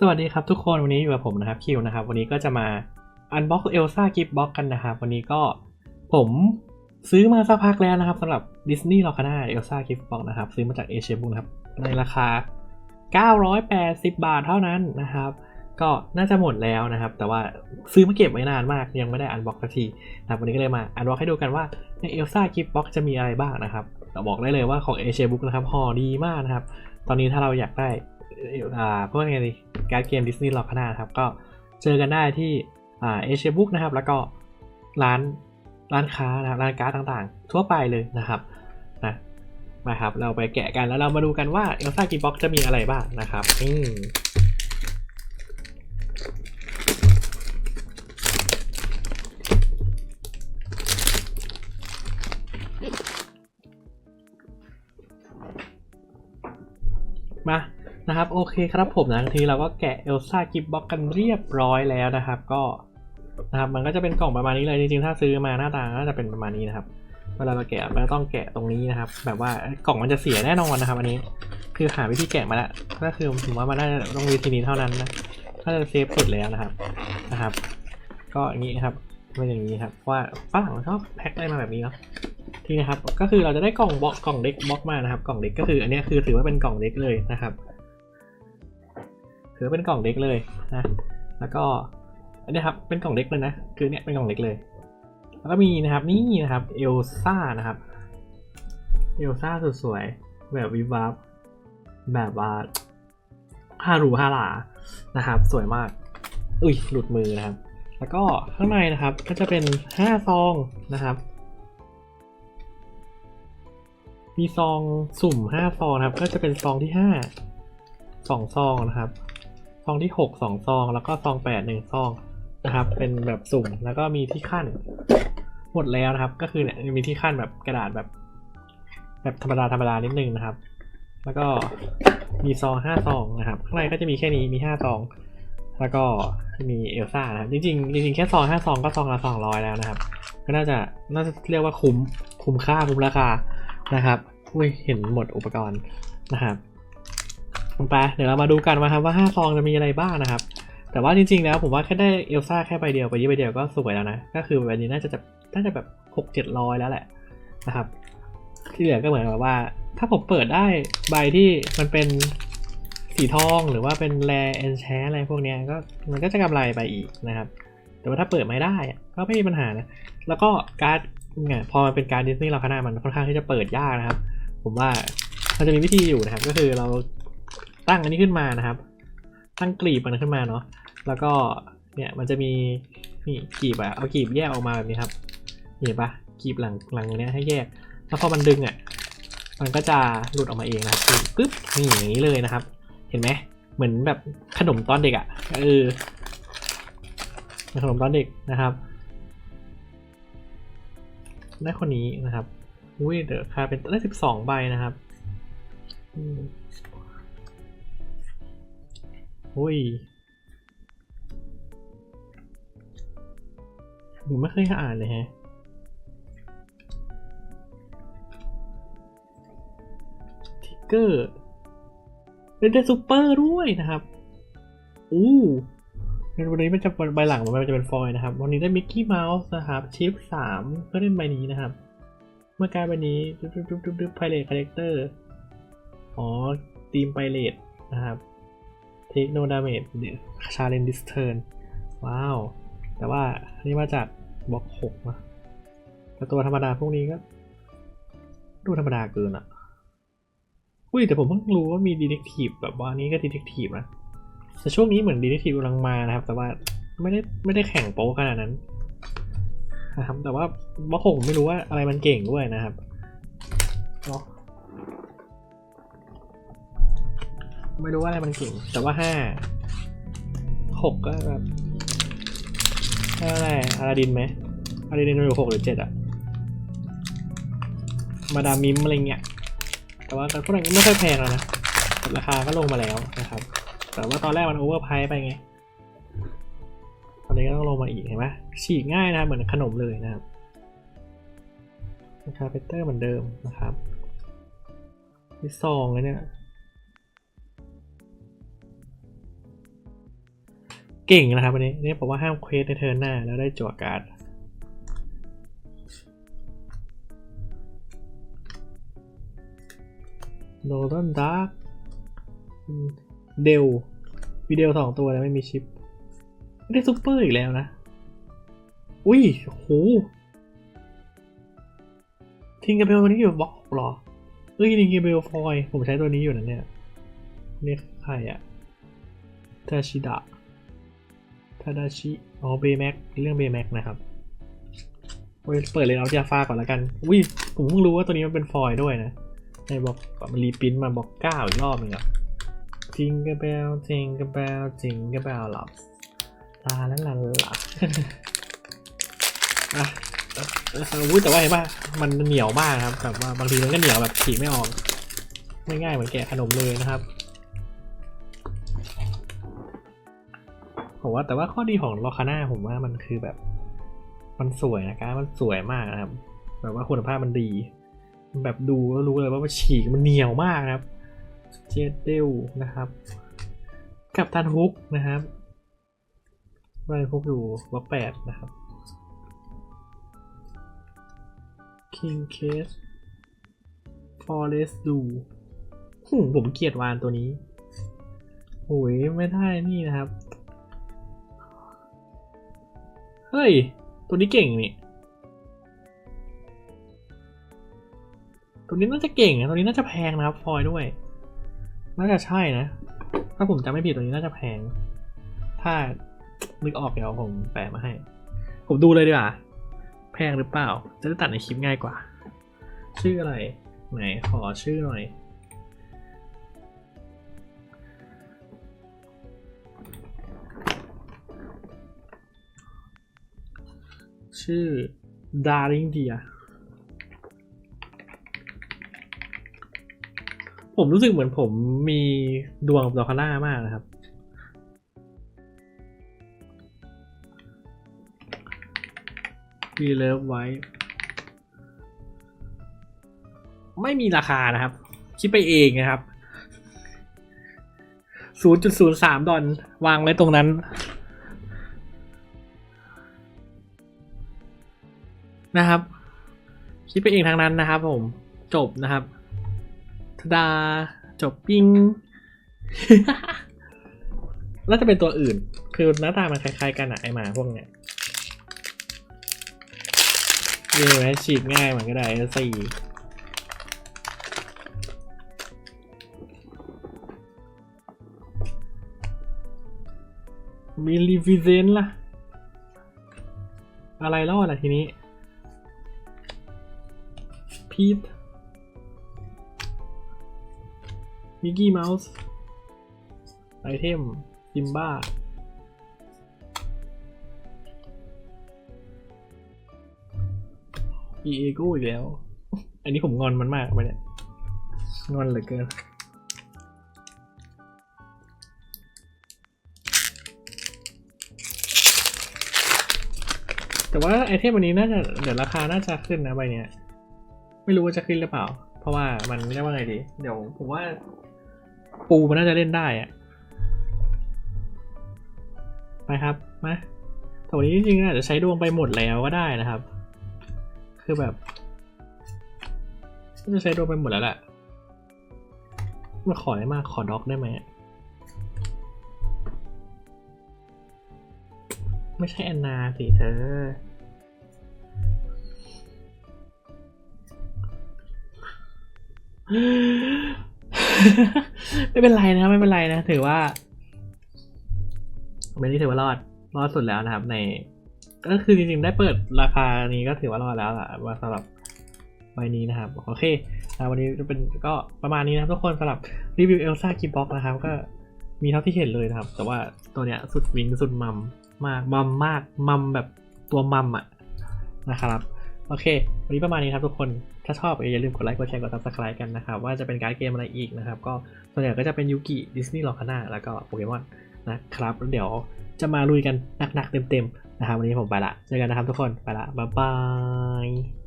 สวัสดีครับทุกคนวันนี้อยู่กับผมนะครับคิวนะครับ วันนี้ก็จะมาอันบ็อกเอลซ่ากิฟต์บ็อกกันนะครับ วันนี้ก็ผมซื้อมาสักพักแล้วนะครับสำหรับดิสนีย์ลอคาน่าเอลซ่ากิฟต์บ็อกนะครับ ซื้อมาจากเอเชียบุนครับในราคา 980 บาทเท่านั้นนะครับ ก็น่าจะหมดแล้วนะครับ แต่ว่าซื้อมาเก็บไว้นานมากยังไม่ได้อันบ็อกสักทีนะครับวันนี้ก็เลยมาอันบ็อกให้ดูกันว่าในเอลซ่ากิฟต์บ็อกจะมีอะไรบ้างนะครับแต่บอกได้เลยว่าของเอเชียบุ๊กนะครับห่อดีมากนะครับ ตอนนี้ถ้าเราอยากได้อ่า พวกไงดีการ์ดเกมดิสนีย์ลอคาน่าครับก็เจอกันได้ที่อ่าเอเชียบุ๊กนะครับ แล้วก็ร้านร้านค้านะร้านการ์ดต่างๆ ทั่วไปเลยนะครับนะมาครับ เราไปแกะกันแล้วเรามาดูกันว่าเอลซ่ากิฟต์บ็อกจะมีอะไรบ้างนะครับอืมมา นะครับโอเคครับผมนะทีเราก็แกะเอลซ่ากิฟบ็อกกันเรียบร้อยแล้วนะครับ ก็นะครับมันก็จะเป็นกล่องประมาณนี้เลยจริงๆถ้าซื้อมาหน้าตาก็จะเป็นประมาณนี้นะครับเวลาเราแกะมันต้องแกะตรงนี้นะครับ แบบว่ากล่องมันจะเสียแน่นอนนะครับ อันนี้คือหาวิธีแกะมาแล้วก็คือผมว่ามันน่าจะต้องวิธีนี้เท่านั้นนะถ้าจะเซฟสุดแล้วนะครับนะครับ ก็อย่างนี้นะครับเป็นอย่างนี้ครับว่าฝรั่งชอบแพ็คอะไรมาแบบนี้เนาะที่นะครับก็คือเราจะได้กล่องบล็อกกล่องเด็กบล็อกมานะครับ กล่องเด็กก็คืออันนี้คือถือว่าเป็นกล่องเด็กเลยนะครับ ถือเป็นกล่องเด็กเลยนะแล้วก็อันนี้ครับเป็นกล่องเด็กเลยนะคือเนี้ยเป็นกล่องเด็กเลย แล้วก็มีนะครับนี่นะครับเอลซ่านะครับเอลซ่าสวยๆแบบวิบวับแบบว่าฮารูฮารานะครับ สวยมาก อุ้ยหลุดมือนะครับ แล้วก็ข้างในนะครับก็จะเป็น5ซองนะครับ มีซองสุ่มห้าซองนะครับ ก็จะเป็นซองที่ห้าสองซองนะครับ องที่หกสองซอง แล้วก็ซองแปดหนึ่งซองนะครับ เป็นแบบสุ่มแล้วก็มีที่ขั้นหมดแล้วนะครับ ก็คือเนี่ยมีที่ขั้นแบบกระดาษแบบ แบบธรรมดาธรรมดานิดนึงนะครับ แล้วก็มีซองห้าซองนะครับข้างในก็จะมีแค่นี้มีห้าซอง แล้วก็มีเอลซ่านะครับจริงๆจริงๆแค่ซองห้าซองก็ซองละสองร้อยแล้วนะครับ ก็น่าจะน่าจะเรียกว่าคุ้มคุ้มค่าคุ้มราคานะครับอุ้ยเห็นหมดอุปกรณ์นะครับ ไปเดี๋ยวเรามาดูกันว่าครับว่า5ซองจะมีอะไรบ้างนะครับ แต่ว่าจริงๆแล้วผมว่าแค่ได้เอลซ่าแค่ใบเดียวไปยี่ใบเดียวก็สวยแล้วนะ ก็คือใบบนี้น่าจะจะน่าจะแบบหกเจ็ดร้อยแล้วแหละนะครับ ที่เหลือก็เหมือนกับว่า ถ้าผมเปิดได้ใบที่มันเป็นสีทองหรือว่าเป็นแรแอนแชอะไรพวกนี้ก็มันก็จะกำไรไปอีกนะครับ แต่ว่าถ้าเปิดไม่ได้ก็ไม่มีปัญหานะ แล้วก็การ์ดเนี่ยพอมันเป็นการดิสนีย์เราขนาดมันค่อนข้างที่จะเปิดยากนะครับ ผมว่ามันจะมีวิธีอยู่นะครับ ก็คือเรา ตั้งอันนี้ขึ้นมานะครับ ตั้งกลีบมันขึ้นมาเนาะแล้วก็เนี่ยมันจะมีนี่กลีบอะเอากลีบแยกออกมาแบบนี้ครับเห็นปะกลีบหลังหลังเนี้ยให้แยก แล้วพอมันดึงอะมันก็จะหลุดออกมาเองนะครับปึ๊บนี่อย่างนี้เลยนะครับ เห็นไหมเหมือนแบบขนมตอนเด็กอะเออขนมตอนเด็กนะครับได้คนนี้นะครับ อุ้ยเดี๋ยวคาเป็นได้สิบสองใบนะครับ อืมอุ้ยผมไม่เคยอ่านเลยฮะทิกเกอร์เป็นได้ซูเปอร์ด้วยนะครับ อู้ในวันนี้มันจะใบหลังมันจะเป็นฟอยนะครับ วันนี้ได้มิกกี้เมาส์นะครับ ชิปสามก็เล่นใบนี้นะครับ เมื่อการใบนี้ดุ๊บดุ๊บดุ๊บดุ๊บดุ๊บไพเรตคาแรคเตอร์ อ๋อทีมไพเรตนะครับ take no damage challenge this turn ว้าว แต่ว่านนี้มาจากบล็อกหกนะแต่ตัวธรรมดาพวกนี้ก็ ดูธรรมดาเกินอะอุ้ยแต่ผมเพิ่งรู้ว่ามีดีเทคทีฟแบบว่านี้ก็ดีเทคทีฟนะแต่ช่วงนี้เหมือนดีเทคทีฟกำลังมานะครับ แต่ว่าไม่ได้ไม่ได้แข่งโป๊ขนาดนั้นนะครับแต่ว่าบล็อกหกผมไม่รู้ว่าอะไรมันเก่งด้วยนะครับเนาะ ไม่รู้ว่าอะไรมันเก่ง แต่ว่าห้าหกก็แบบอะไรอาราดินไหมอาราดินอยู่หกหรือเจ็ดอะมาดามิมอะไรเงี้ย แต่ว่าพวกนั้นไม่ค่อยแพงแล้วนะราคาก็ลงมาแล้วนะครับ แต่ว่าตอนแรกมันโอเวอร์ไพรส์ไปไง ตอนนี้ก็ต้องลงมาอีกเห็นไหมฉีกง่ายนะเหมือนขนมเลยนะครับราคาเปเตอร์เหมือนเดิมนะครับที่ซองเลยเนี่ย เก่งนะครับวันนี้นี่บอกว่าห้ามเควสในเทิร์นหน้าแล้วได้จั่วการ์ดโนดอนดาร์กเดลวิดีโอสองตัวแล้วไม่มีชิปไม่ได้ซุปเปอร์อีกแล้วนะ อุ้ยโหทิงกเบลตัวนี้อยู่บล็อกเหรอเอ้ยทิงกเบลฟอย ผมใช้ตัวนี้อยู่นะเนี่ย นี่ใครอะทาชิดะ ทาดาชิ อ๋อเบแม็กเรื่องเบแม็กนะครับโอ้ยเปิดเลยเอาจาฟ้าก่อนแล้วกันอุ้ยผมเพิ่งรู้ว่าตัวนี้มันเป็นฟอยล์ด้วยนะในบอกมันรีปรินท์มาบอกเก้าอีกรอบหนึงอะจิงกาเบลจิงกาเบลจิงกาเบลหลับลาแลาลาลาอะเอ่อเอ่ออุ้ยแต่ว่าเห็นป่ะมันเหนียวมากครับแบบว่าบางทีมันก็เหนียวแบบฉีกไม่ออกไม่ง่ายเหมือนแกะขนมเลยนะครับ ผมว่าแต่ว่าข้อดีของลอคาน่าผมว่ามันคือแบบ มันสวยนะการดมันสวยมากนะครับ แบบว่าคุณภาพมันดี แบบดูแล้วรู้เลยว่ามันฉีกมันเหนียวมากนะครับ เจเดลนะครับ กับตันฮุกนะครับตันฮุกอยู่บล็อกแปดนะครับ King Case Forest Do หมผมเกลียดวานตัวนี้โอ้ยไม่ได้นี่นะครับ เฮ้ย ตัวนี้เก่งนี่ ตัวนี้น่าจะเก่งนะ ตัวนี้น่าจะแพงนะครับ ฟอยด้วย น่าจะใช่นะ ถ้าผมจำไม่ผิดตัวนี้น่าจะแพง ถ้านึกออกเดี๋ยวผมแปะมาให้ ผมดูเลยดีกว่า แพงหรือเปล่า จะได้ตัดในคลิปง่ายกว่า ชื่ออะไร ไหน ขอชื่อหน่อย ชื่อ Darling Deer ผมรู้สึกเหมือนผมมีดวงกับดอคาร่ามากนะครับวีเลิฟไว้ไม่มีราคานะครับ คิดไปเองนะครับ 0.03 ดอลวางไว้ตรงนั้น นะครับ คิดไปเองทางนั้นนะครับ ผมจบนะครับทดาจบปิ้งน่าจะเป็นตัวอื่น คือหน้าตามันคล้ายๆกันอะไอหมาพวกเนี้ยนี่เห็นไหมฉีดง่ายเหมือนก็ได้สี่มีรีฟิเซนล่ะ อะไรรอดล่ะทีนี้ พีทมิกกี้เมาส์ไอเทมซิมบ้าอีเอโก้อีกแล้ว อันนี้ผมงอนมันมากไปเนี่ย งอนเหลือเกิน แต่ว่าไอเทมวันนี้น่าจะเดี๋ยวราคาน่าจะขึ้นนะใบเนี้ย ไม่รู้ว่าจะขึ้นหรือเปล่า เพราะว่ามันเรียกว่าไงดี เดี๋ยวผมว่า ปูมันน่าจะเล่นได้อะไปครับมาแต่วันนี้จริงๆอาจจะใช้ดวงไปหมดแล้วก็ได้นะครับ คือแบบจะใช้ดวงไปหมดแล้วแหละมาขอได้มากขอด็อกได้ไหมไม่ใช่แอนนาสิเธอ ไม่เป็นไรนะครับไม่เป็นไรนะ ถือว่าวันนี้ถือว่ารอด รอดสุดแล้วนะครับ ใน ก็คือจริงๆ ได้เปิดราคานี้ก็ถือว่ารอดแล้วล่ะว่าสำหรับใบนี้นะครับ โอเควันนี้จะเป็นก็ประมาณนี้นะครับทุกคนสำหรับรีวิวเอลซ่ากิบ็อกนะครับ ก็มีเท่าที่เห็นเลยนะครับ แต่ว่าตัวเนี้ยสุดวิงสุดมัมมากมัมมากมัมแบบตัวมัมอะนะครับ โอเค วันนี้ประมาณนี้ครับทุกคน ถ้าชอบอย่าลืมกดไลค์ กดแชร์ กด subscribe กันนะครับ ว่าจะเป็นการเกมอะไรอีกนะครับ ก็ส่วนใหญ่ก็จะเป็นยูกิ ดิสนีย์ลอคาน่าแล้วก็โปเกมอนนะครับแล้วเดี๋ยวจะมาลุยกันหนักๆเต็มๆนะครับ วันนี้ผมไปละ เจอกันนะครับทุกคน ไปละ บ๊ายบาย